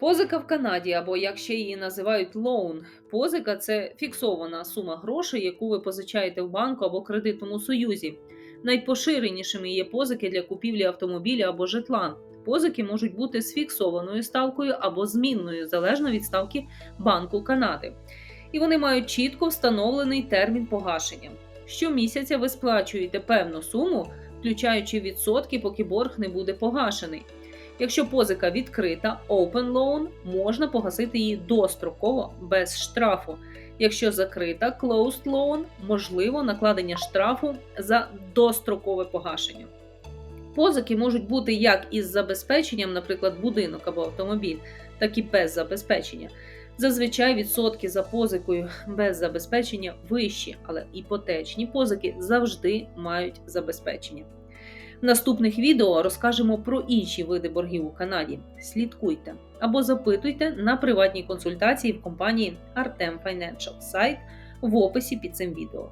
Позика в Канаді, або як ще її називають лоун. Позика це фіксована сума грошей, яку ви позичаєте в банку або кредитному союзі. Найпоширенішими є позики для купівлі автомобіля або житла. Позики можуть бути з фіксованою ставкою або змінною, залежно від ставки Банку Канади. І вони мають чітко встановлений термін погашення. Щомісяця ви сплачуєте певну суму, включаючи відсотки, поки борг не буде погашений. Якщо позика відкрита, open loan, можна погасити її достроково без штрафу. Якщо закрита closed loan, можливо накладення штрафу за дострокове погашення. Позики можуть бути як із забезпеченням, наприклад, будинок або автомобіль, так і без забезпечення. Зазвичай відсотки за позикою без забезпечення вищі, але іпотечні позики завжди мають забезпечення. Наступних відео розкажемо про інші види боргів у Канаді. Слідкуйте або запитуйте на приватній консультації в компанії Artem Financial сайт в описі під цим відео.